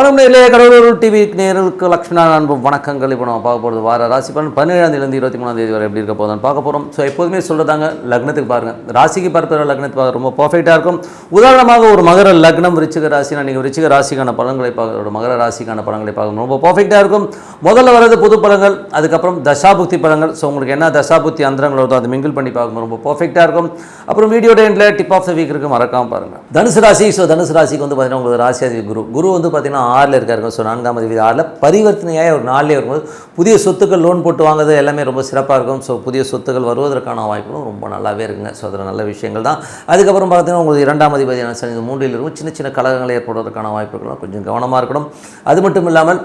வணக்கம் நேரிலே கடவுளூர் டிவி நேர்களுக்கு லக்ஷ்மணா அன்பு வணக்கங்கள். இப்போ நம்ம பார்க்க போகிறது வார ராசி பலன். பதினேழாம் இருபத்தி மூணாம் தேதி வரை எப்படி இருக்க போதும் பார்க்க போகிறோம் ஸோ எப்போதுமே சொல்கிறதாங்க லக்னத்துக்கு பாருங்கள் ராசிக்கு பார்க்குற லக்னத்துக்கு பார்க்க ரொம்ப பர்ஃபெக்டாக இருக்கும். உதாரணமாக ஒரு மகர லக்னம் ரிச்சிக ராசினா நீங்கள் ரிச்சிக ராசிக்கான பலன்களை பார்க்க ஒரு மகர ராசிக்கான பலன்களை பார்க்கணும் ரொம்ப பர்ஃபெக்டாக இருக்கும். முதல்ல வர்றது புது பலன்கள் அதுக்கப்புறம் தசாபுக்தி பலன்கள். ஸோ உங்களுக்கு என்ன தசாபுக்தி அந்தரங்கள் வருதோ அதை மிங்கிள் பண்ணி பார்க்கும்போது ரொம்ப பர்ஃபெக்டாக இருக்கும். அப்புறம் வீடியோ எண்டில் டிப் ஆஃப் த வீக் இருக்கு மறக்காமல் பாருங்கள் தனுசு ராசி ஸோ தனுசு ராசிக்கு வந்து பார்த்தீங்கன்னா உங்களுக்கு ராசி குரு. குரு வந்து பார்த்தீங்கன்னா ஆறில் இருக்காருங்க. ஸோ நான்காம் அதிபதி ஆறில் பரிவர்த்தனையாக ஒரு நாளிலே வரும்போது புதிய சொத்துக்கள் லோன் போட்டு வாங்குறது எல்லாமே ரொம்ப சிறப்பாக இருக்கும். ஸோ புதிய சொத்துக்கள் வருவதற்கான வாய்ப்புகளும் ரொம்ப நல்லாவே இருக்குங்க. ஸோ அதில் நல்ல விஷயங்கள் தான். அதுக்கப்புறம் பார்த்தீங்கன்னா உங்களுக்கு இரண்டாம் அதிபதியான சனி இந்த மூன்றில் இருக்கும். சின்ன சின்ன கலகங்கள் ஏற்படுவதற்கான வாய்ப்புகளும் கொஞ்சம் கவனமாக இருக்கணும். அது மட்டும் இல்லாமல்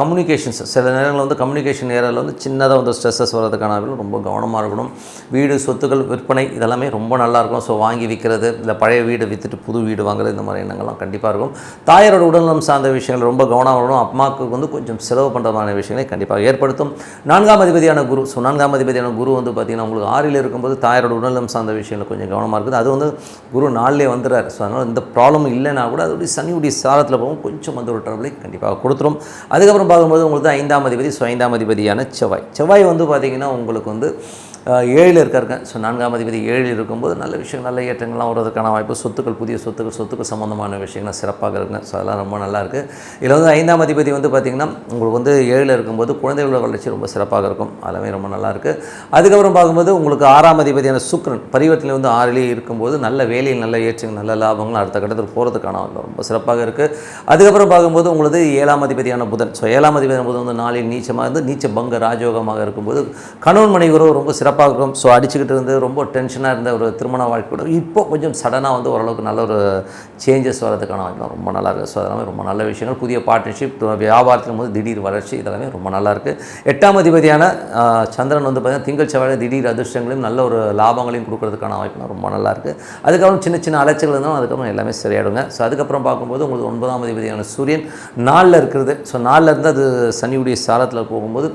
கம்யூனிகேஷன்ஸ் சில நேரங்களில் வந்து கம்யூனிகேஷன் ஏரியாவில் வந்து சின்னதாக வந்து ஸ்ட்ரெஸ்ஸஸ் வர்றதுக்கான வாய்ப்புகள் ரொம்ப கவனமாக இருக்கணும். வீடு சொத்துக்கள் விற்பனை இதெல்லாமே ரொம்ப நல்லாயிருக்கும் ஸோ வாங்கி விற்கிறது இல்லை பழைய வீடு விற்றுட்டு புது வீடு வாங்குறது இந்த மாதிரி எண்ணங்கள்லாம் கண்டிப்பாக இருக்கும். தாயாரோட உடல்நலம் சார்ந்த விஷயங்கள் ரொம்ப கவனமாக வரணும் அம்மாவுக்கு வந்து கொஞ்சம் செலவு பண்ணுறமான விஷயங்களை கண்டிப்பாக ஏற்படுத்தும். நான்காம் அதிபதியான குரு ஸோ நான்காம் அதிபதியான குரு வந்து பார்த்திங்கன்னா உங்களுக்கு ஆறில் இருக்கும்போது தாயாரோட உடல்நலம் சார்ந்த விஷயங்கள் கொஞ்சம் கவனமாக இருக்குது. அது வந்து குரு நாளிலே வந்துடுறாரு. ஸோ அதனால் இந்த ப்ராப்ளம் இல்லைனா கூட அதோடைய சனியுடைய சாரத்தில் போகும். கொஞ்சம் வந்து ஒரு ட்ரபிளை கண்டிப்பாக கொடுத்துரும். அதுக்கப்புறம் பார்க்கும்போது உங்களுக்கு ஐந்தாம் அதிபதி ஸோ ஐந்தாம் அதிபதியான செவ்வாய். செவ்வாய் வந்து பார்த்திங்கன்னா உங்களுக்கு வந்து ஏழில் இருக்காருங்க. ஸோ நான்காம் அதிபதி ஏழில் இருக்கும்போது நல்ல விஷயம் நல்ல ஏற்றங்கள்லாம் வருவதற்கான வாய்ப்பு சொத்துக்கள் புதிய சொத்துக்கள் சொத்துக்கள் சம்மந்தமான விஷயங்கள் சிறப்பாக இருக்குங்க. ஸோ அதெல்லாம் ரொம்ப நல்லாயிருக்கு இதில் வந்து ஐந்தாம் அதிபதி வந்து பார்த்திங்கன்னா உங்களுக்கு வந்து ஏழில் இருக்கும்போது குழந்தைகளோட வளர்ச்சி ரொம்ப சிறப்பாக இருக்கும். அதெல்லாமே ரொம்ப நல்லாயிருக்கு அதுக்கப்புறம் பார்க்கும்போது உங்களுக்கு ஆறாம் அதிபதியான சுக்ரன் பரிவர்த்தனை வந்து ஆறிலே இருக்கும்போது நல்ல வேலையில் நல்ல ஏற்றங்கள் நல்ல லாபங்கள் அடுத்த கட்டத்தில் போகிறதுக்கான ரொம்ப சிறப்பாக இருக்குது அதுக்கப்புறம் பார்க்கும்போது உங்களுக்கு ஏழாம் அதிபதியான புதன். ஸோ ஏழாம் அதிபதியான புதன் வந்து நாளில் நீச்சமாக இருந்து நீச்ச பங்க ராஜயோகமாக இருக்கும்போது கணவன் மனைவி உறவு ரொம்ப சிறப்பாக இருக்கும் ஸோ அடிச்சுக்கிட்டு இருந்து ரொம்ப டென்ஷனாக இருந்த ஒரு திருமண வாழ்க்கை கூட இப்போ கொஞ்சம் சடனாக வந்து ஓரளவுக்கு நல்ல ஒரு சேஞ்சஸ் வரதுக்கான வாய்ப்பு ரொம்ப நல்லா இருக்குது ஸோ அதெல்லாமே ரொம்ப நல்ல விஷயங்கள். புதிய பார்ட்னர்ஷிப் வியாபாரத்திலும் போது திடீர் வளர்ச்சி இதெல்லாமே ரொம்ப நல்லாயிருக்கு எட்டாம் அதிபதியான சந்திரன் வந்து பார்த்தீங்கன்னா திங்கள் செவ்வாய் திடீர் அதிர்ஷ்டங்களையும் நல்ல ஒரு லாபங்களையும் கொடுக்கறதுக்கான வாய்ப்பு ரொம்ப நல்லாயிருக்கு அதுக்கப்புறம் சின்ன சின்ன அலைச்சல் இருந்தாலும் அதுக்கப்புறம் எல்லாமே சரியாயிடுங்க. ஸோ அதுக்கப்புறம் பார்க்கும்போது உங்களுக்கு ஒன்பதாம் அதிபதியான சூரியன் நாளில் இருக்கிறது. ஸோ நாளில் இருந்து அது சனியுடைய சாரத்தில் போகும்போது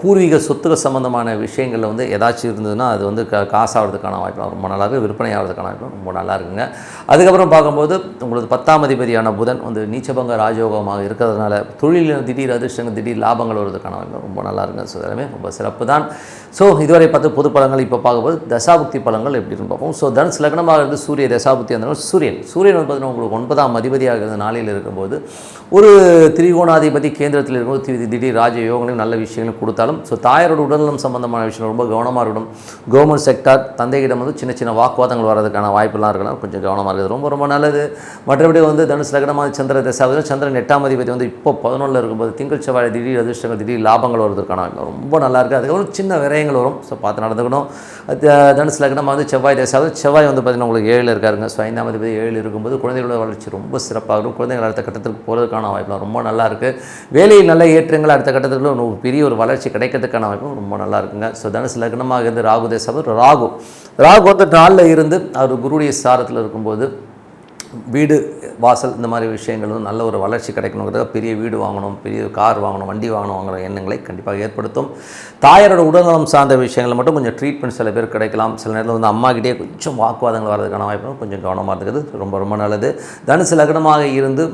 பூர்வீக சொத்துக்கள் சம்மந்தமான விஷயங்களில் வந்து ஏதாச்சும் இருந்ததுன்னா அது வந்து க காசாகிறதுக்கான வாய்ப்பு ரொம்ப நல்லா இருக்குது விற்பனை ஆகிறதுக்கான வாய்ப்பு ரொம்ப நல்லா இருக்குங்க. அதுக்கப்புறம் பார்க்கும்போது உங்களுக்கு பத்தாம் அதிபதியான புதன் வந்து நீச்சபங்க ராஜயோகமாக இருக்கிறதுனால தொழிலில் திடீர் அதிர்ஷ்டங்கள் திடீர் லாபங்கள் வருவதற்கான வாய்ப்பு ரொம்ப நல்லா இருக்குங்க ஸோ எல்லாமே ரொம்ப சிறப்பு தான். ஸோ இதுவரை பார்த்து பொது பழங்கள் இப்போ பார்க்கும்போது தசாபுக்தி பழங்கள் எப்படி இருந்து பார்ப்போம். ஸோ தனுஷ் லக்னமாக இருந்து சூரிய தசாபுக்தி அந்த சூரியன். சூரியன் வந்து பார்த்தீங்கன்னா உங்களுக்கு ஒன்பதாம் அதிபதியாக இருந்த நாளையில் இருக்கும்போது ஒரு திரிகோணாதிபதி கேந்திரத்தில் இருக்கும்போது திடீர் திடீர் நல்ல விஷயங்களும் கொடுத்தாலும் ஸோ தாயாரோட உடல்நலம் சம்பந்தமான விஷயம் ரொம்ப கவனமாக இருக்கணும். கவர்மெண்ட் செக்டார் தந்தையிடம் வந்து சின்ன சின்ன வாக்குவாதங்கள் வர்றதுக்கான வாய்ப்பெல்லாம் இருக்கலாம். கொஞ்சம் கவனமாக இருக்குது. ரொம்ப ரொம்ப நல்லது. மற்றபடி வந்து தனுசு லக்னமாக சந்திர தசாவது சந்திரன் எட்டாம் அதிபதி வந்து இப்போ பதினொன்றில் இருக்கும்போது திங்கள் செவ்வாய் திடீர் அதிர்ஷ்டங்கள் திடீர் லாபங்கள் வருவதற்கான ரொம்ப நல்லா இருக்குது. அதுக்கப்புறம் சின்ன விரயங்கள் வரும். ஸோ பார்த்து நடந்துக்கணும். தனுசு லக்னமாக வந்து செவ்வாய் தசாவது செவ்வாய் வந்து பார்த்தீங்கன்னா உங்களுக்கு ஏழில் இருக்காருங்க. ஸோ ஐந்தாம் அதிபதி ஏழில் இருக்கும்போது குழந்தைகளோட வளர்ச்சி ரொம்ப சிறப்பாக இருக்கும். குழந்தைகள் அடுத்த கட்டத்துக்கு போகிறதுக்கான வாய்ப்புலாம் ரொம்ப நல்லா இருக்குது வேலையில் நல்ல ஏற்றங்கள் அடுத்த கட்டத்தில் ஒரு பெரிய ஒரு வளர்ச்சி கிடைக்கிறதுக்கான வாய்ப்பும் ரொம்ப நல்லா இருக்குங்க ஸோ தனுசு லக்னமாக இருந்து ராகு தேசாவது ராகு. ராகு வந்து நாளில் இருந்து அவர் குருடைய சாரத்தில் இருக்கும்போது வீடு வாசல் இந்த மாதிரி விஷயங்களும் நல்ல ஒரு வளர்ச்சி கிடைக்கணுங்கிறதுக்காக பெரிய வீடு வாங்கணும் பெரிய கார் வாங்கணும் வண்டி வாங்கணும் வாங்குற எண்ணங்களை கண்டிப்பாக ஏற்படுத்தும். தாயாரோட உடல்நலம் சார்ந்த விஷயங்கள் மட்டும் கொஞ்சம் ட்ரீட்மெண்ட் சில பேர் கிடைக்கலாம். சில நேரத்தில் வந்து அம்மாக்கிட்டே கொஞ்சம் வாக்குவாதங்கள் வர்றதுக்கான வாய்ப்பு கொஞ்சம் கவனமாக இருக்குது ரொம்ப ரொம்ப நல்லது. தனுசு லக்னமாக இருந்து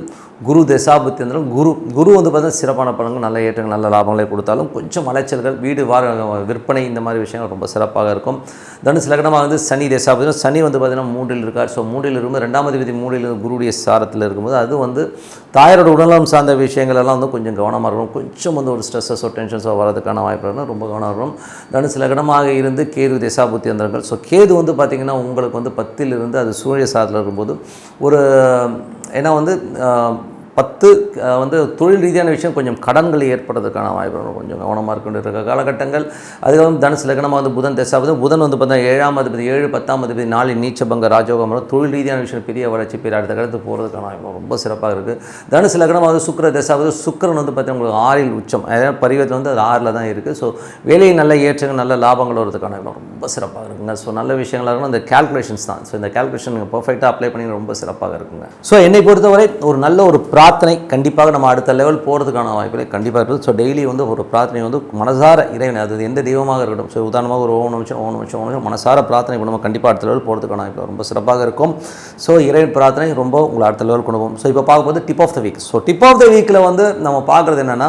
குரு தசாபுத்தியந்திரம் குரு குரு வந்து பார்த்தீங்கன்னா சிறப்பான பலன்கள் நல்ல ஏற்றங்கள் நல்ல லாபங்களை கொடுத்தாலும் கொஞ்சம் அலைச்சல்கள் வீடு வார விற்பனை இந்த மாதிரி விஷயங்கள் ரொம்ப சிறப்பாக இருக்கும். தனுசு லக்னமாக வந்து சனி தசாபதி சனி வந்து பார்த்தீங்கன்னா மூன்றில் இருக்கார். ஸோ மூன்றில் இருக்கும்போது ரெண்டாம் விதி மூன்றில் இருந்து குருடைய சாரத்தில் இருக்கும்போது அது வந்து தாயாரோட உடல்நலம் சார்ந்த விஷயங்கள் எல்லாம் வந்து கொஞ்சம் கவனமாக இருக்கணும் கொஞ்சம் வந்து ஒரு ஸ்ட்ரெஸ்ஸஸோ டென்ஷன்ஸோ வரதுக்கான வாய்ப்பு இருந்தால் ரொம்ப கவனமாக இருக்கணும் தனுசு லக்னமாக இருந்து கேது தசாபுத்தி அந்தரங்கள் ஸோ கேது வந்து பார்த்திங்கன்னா உங்களுக்கு வந்து பத்தில் இருந்து அது சூரிய சாரத்தில் இருக்கும்போது ஒரு ஏன்னா வந்து பத்து வந்து தொழில் ரீதியான விஷயம் கொஞ்சம் கடன்கள் ஏற்படுறதுக்கான வாய்ப்பு கொஞ்சம் கவனமாக இருக்கின்ற காலகட்டங்கள். அதுக்கப்புறம் தனுசு லக்னமாக வந்து புதன் தசாவது புதன் வந்து பார்த்தீங்கன்னா ஏழாம் அதிபதி ஏழு பத்தாம் அதிபதி நாளில் நீச்சபங்க ராஜோகம் தொழில் ரீதியான விஷயம் பெரிய வளர்ச்சி பெரிய அடுத்த கடத்து போகிறதுக்கான வாய்ப்பு ரொம்ப சிறப்பாக இருக்குது தனுசு லக்னமாக வந்து தசாவது சுக்கிரன் வந்து பார்த்தீங்கன்னா உங்களுக்கு ஆறில் உச்சம். அதாவது பரிவத்தில் வந்து அது ஆறில் தான் இருக்குது ஸோ வேலையை நல்ல ஏற்றங்கள் நல்ல லாபங்கள் வரதுக்கான வாய்ப்பு ரொம்ப சிறப்பாக இருக்குங்க. ஸோ நல்ல விஷயங்களாக இருக்கும் அந்த கேல்குலேஷன்ஸ் தான். ஸோ இந்த கால்குலேஷன் நீங்கள் பர்ஃபெக்டாக அப்ளை பண்ணி ரொம்ப சிறப்பாக இருக்குங்க. ஸோ என்னை பொறுத்தவரை ஒரு நல்ல ஒரு பிரார்த்தனை கண்டிப்பாக நம்ம அடுத்த லெவல் போகிறதுக்கான வாய்ப்புகளை கண்டிப்பாக இருக்குது. ஸோ டெய்லி வந்து ஒரு பிரார்த்தனை வந்து மனசார இறைவன் அது எந்த தெய்வமாக இருக்கட்டும் ஸோ உதாரணமாக ஒரு ஓம் நிமிஷம் ஓம் நிமிஷம் ஓம் நிமிஷம் மனசார பிரார்த்தனை பண்ணுவோம் கண்டிப்பாக அடுத்த லெவல் போகிறதுக்கான வாய்ப்பு ரொம்ப சிறப்பாக இருக்கும். ஸோ இறைவன் பிரார்த்தனை ரொம்ப உங்களை அடுத்த லெவல் கொண்டு போகும். ஸோ இப்போ பார்க்கும்போது tip of the week so tip of the வீக்கில் வந்து நம்ம பார்க்குறது என்னென்னா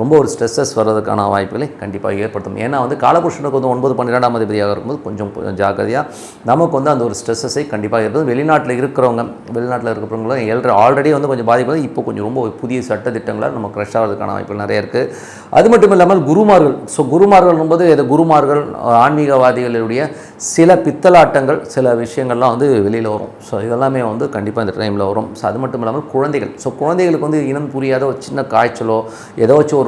ரொம்ப ஒரு ஸ்ட்ரெஸ்ஸஸ் வர்றதுக்கான வாய்ப்புகளை கண்டிப்பாக ஏற்படுத்தும். ஏன்னா வந்து காலபுருஷனுக்கு வந்து ஒன்பது பன்னிரெண்டாம் அதிபதியாக இருக்கும்போது கொஞ்சம் கொஞ்சம் ஜாக்கிரதையாக நமக்கு வந்து அந்த ஒரு ஸ்ட்ரெஸ்ஸஸை கண்டிப்பாக ஏற்படும் வெளிநாட்டில் இருக்கிறவங்க வெளிநாட்டில் இருக்கிறவங்களும் ஏழரை ஆல்ரெடி வந்து கொஞ்சம் பாதிப்பு இப்போ கொஞ்சம் ரொம்ப புதிய சட்ட திட்டங்களால் நம்ம க்ரெஷ் ஆகிறதுக்கான வாய்ப்புகள் நிறைய இருக்குது அது மட்டும் இல்லாமல் குருமார்கள் ஸோ குருமார்கள் என்பது இது குருமார்கள் ஆன்மீகவாதிகளுடைய சில பித்தலாட்டங்கள் சில விஷயங்கள்லாம் வந்து வெளியில் வரும். ஸோ இதெல்லாமே வந்து கண்டிப்பாக இந்த டைமில் வரும். ஸோ அது மட்டும் இல்லாமல் குழந்தைகள் ஸோ குழந்தைகளுக்கு வந்து இனம் புரியாத ஒரு சின்ன காய்ச்சலோ ஏதோ ஒரு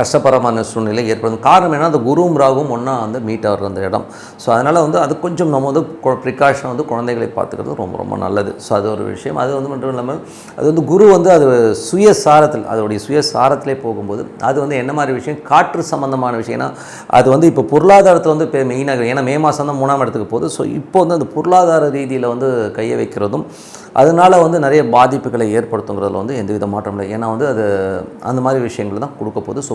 கஷ்டப்பரமான சூழ்நிலை ஏற்படும். காரணம் என்ன அந்த குருவும் ராகும் ஒன்றா வந்து மீட் ஆகிற அந்த இடம். ஸோ அதனால் வந்து அது கொஞ்சம் நம்ம வந்து ப்ரிகாஷன் வந்து குழந்தைகளை பார்த்துக்கிறது ரொம்ப ரொம்ப நல்லது. ஸோ அது ஒரு விஷயம். அது வந்து மட்டும் இல்லாமல் அது வந்து குரு வந்து அது சுயசாரத்தில் அதோடைய சுயசாரத்திலே போகும்போது அது வந்து என்ன மாதிரி விஷயம்? காற்று சம்மந்தமான விஷயம். ஏன்னா அது வந்து இப்போ பொருளாதாரத்தை வந்து இப்போ மெயினாக ஏன்னா மே மாதம் தான் மூணாம் இடத்துக்கு போகுது. ஸோ இப்போ வந்து அந்த பொருளாதார ரீதியில் வந்து கையை வைக்கிறதும் அதனால் வந்து நிறைய பாதிப்புகளை ஏற்படுத்துங்கிறதுல வந்து எந்த வித மாற்றம் இல்லை. ஏன்னா வந்து அது அந்த மாதிரி விஷயங்கள் தான் கொடுக்க போகுது. ஸோ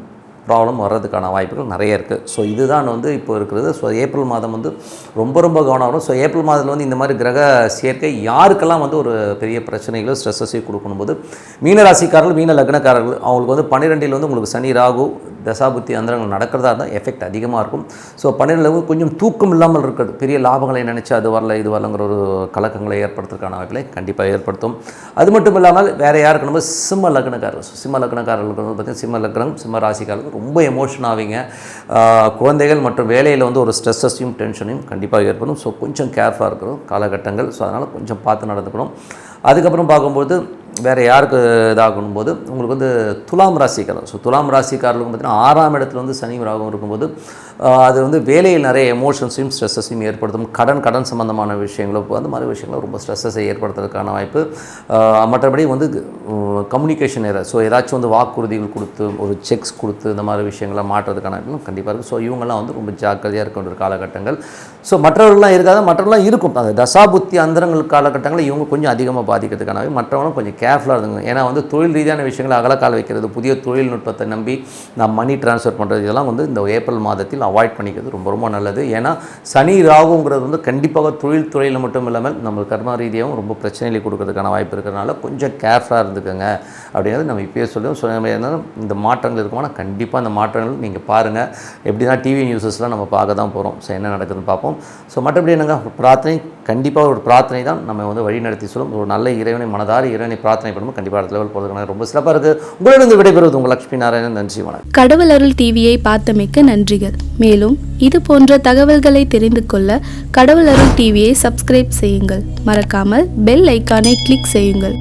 ப்ராப்ளம் வர்றதுக்கான வாய்ப்புகள் நிறைய இருக்குது ஸோ இதுதான் வந்து இப்போ இருக்கிறது. ஸோ ஏப்ரல் மாதம் வந்து ரொம்ப ரொம்ப கவனம் வரும். ஸோ ஏப்ரல் மாதத்தில் வந்து இந்த மாதிரி கிரக சேர்க்கை யாருக்கெல்லாம் வந்து ஒரு பெரிய பிரச்சனைகளோ ஸ்ட்ரெஸ்ஸஸையும் கொடுக்கணும் போது மீன ராசிக்காரர்கள் மீன லக்னக்காரர்கள் அவங்களுக்கு வந்து பன்னிரெண்டில் வந்து உங்களுக்கு சனி ராகு தசாபுத்தி அந்தரங்கள் நடக்கிறதா இருந்தால் எஃபெக்ட் அதிகமாக இருக்கும். ஸோ பன்னிரெண்டில் கொஞ்சம் தூக்கம் இல்லாமல் இருக்கிறது. பெரிய லாபங்களை நினச்சி அது வரல இது வரலங்கிற ஒரு கலக்கங்களை ஏற்படுத்துறதுக்கான வாய்ப்பில் கண்டிப்பாக ஏற்படுத்தும். அது மட்டும் இல்லாமல் வேறு யாருக்கு நம்ம சிம்ம லக்னக்காரர்கள் சிம்ம லக்னக்காரர்களுக்கு வந்து பார்த்திங்கன்னா சிம்ம லக்னம் சிம்ம ராசிக்காரர்கள் ரொம்ப எமோஷன் ஆவீங்க. குழந்தைகள் மற்றும் வேலையில் வந்து ஒரு ஸ்ட்ரெஸ்ஸஸையும் டென்ஷனையும் கண்டிப்பாக ஏற்படும். ஸோ கொஞ்சம் கேர்ஃபுல்லாக இருக்கணும். காலகட்டங்கள். ஸோ அதனால் கொஞ்சம் பார்த்து நடந்துக்கணும். அதுக்கப்புறம் பார்க்கும்போது வேறு யாருக்கு இதாகும் போது உங்களுக்கு வந்து துலாம் ராசிக்காரர். ஸோ துலாம் ராசிக்காரர்களுக்கு பார்த்தீங்கன்னா ஆறாம் இடத்துல வந்து சனி ராகம் இருக்கும்போது அது வந்து வேலையில் நிறைய எமோஷன்ஸையும் ஸ்ட்ரெஸ்ஸையும் ஏற்படுத்தும். கடன் கடன் சம்பந்தமான விஷயங்களும் அந்த மாதிரி விஷயங்களும் ரொம்ப ஸ்ட்ரெஸ்ஸை ஏற்படுத்துறதுக்கான வாய்ப்பு. மற்றபடி வந்து கம்யூனிகேஷன் ஏற ஸோ ஏதாச்சும் வந்து வாக்குறுதிகள் கொடுத்து ஒரு செக்ஸ் கொடுத்து இந்த மாதிரி விஷயங்களை மாற்றுறதுக்கான வாய்ப்பும் கண்டிப்பாக இருக்குது ஸோ இவங்கெல்லாம் வந்து ரொம்ப ஜாக்கிரதையாக இருக்க வேண்டிய காலகட்டங்கள். ஸோ மற்றவர்கள்லாம் இருக்காது? மற்றவர்கள்லாம் இருக்கும். அந்த தசாபுத்தி அந்தரங்கள் காலகட்டங்களில் இவங்க கொஞ்சம் அதிகமாக பாதிக்கிறதுக்கான மற்றவங்களும் கொஞ்சம் கே கேர்ஃபுல்லாக இருந்துங்க ஏன்னா வந்து தொழில் ரீதியான விஷயங்களை அகலக்கால் வைக்கிறது புதிய தொழில்நுட்பத்தை நம்பி நான் மணி ட்ரான்ஸ்ஃபர் பண்ணுறது இதெல்லாம் வந்து இந்த ஏப்ரல் மாதத்தில் அவாய்ட் பண்ணிக்கிறது ரொம்ப ரொம்ப நல்லது. ஏன்னா சனி ராகுங்கிறது வந்து கண்டிப்பாக தொழில் துறையில் மட்டும் இல்லாமல் நம்ம கர்ம ரீதியாகவும் ரொம்ப பிரச்சனைகளை கொடுக்கறதுக்கான வாய்ப்பு இருக்கிறனால கொஞ்சம் கேர்ஃபுல்லாக இருந்துக்கோங்க. அப்படிங்கிறது நம்ம இப்பயே சொல்லுவோம். ஸோ இந்த மாற்றங்கள் இருக்குமானா கண்டிப்பாக அந்த மாற்றங்கள் நீங்கள் பாருங்கள் எப்படி தான் டிவி நியூஸஸ்லாம் நம்ம பார்க்க தான் போகிறோம் ஸோ என்ன நடக்குதுன்னு பார்ப்போம். ஸோ மற்றபடி என்னங்க? பிரார்த்தனை கண்டிப்பாக ஒரு பிரார்த்தனை தான் நம்ம வந்து வழி நடத்தி சொல்லும். ஒரு நல்ல இறைவனை மனதார இறைவனை பிரார்த்தனை பண்ணும்போது கண்டிப்பாக அடுத்த லெவல் போகிறதுக்கான ரொம்ப சிறப்பாக இருக்குது உங்களிடம் விடைபெறுவது உங்கள் லட்சுமி நாராயணன். நன்றி வணக்கம். கடவுள் அருள் டிவியை பார்த்தமைக்க நன்றிகள். மேலும் இது போன்ற தகவல்களை தெரிந்து கொள்ள கடவுள் அருள் டிவியை சப்ஸ்கிரைப் செய்யுங்கள். மறக்காமல் பெல் ஐக்கானை கிளிக் செய்யுங்கள்.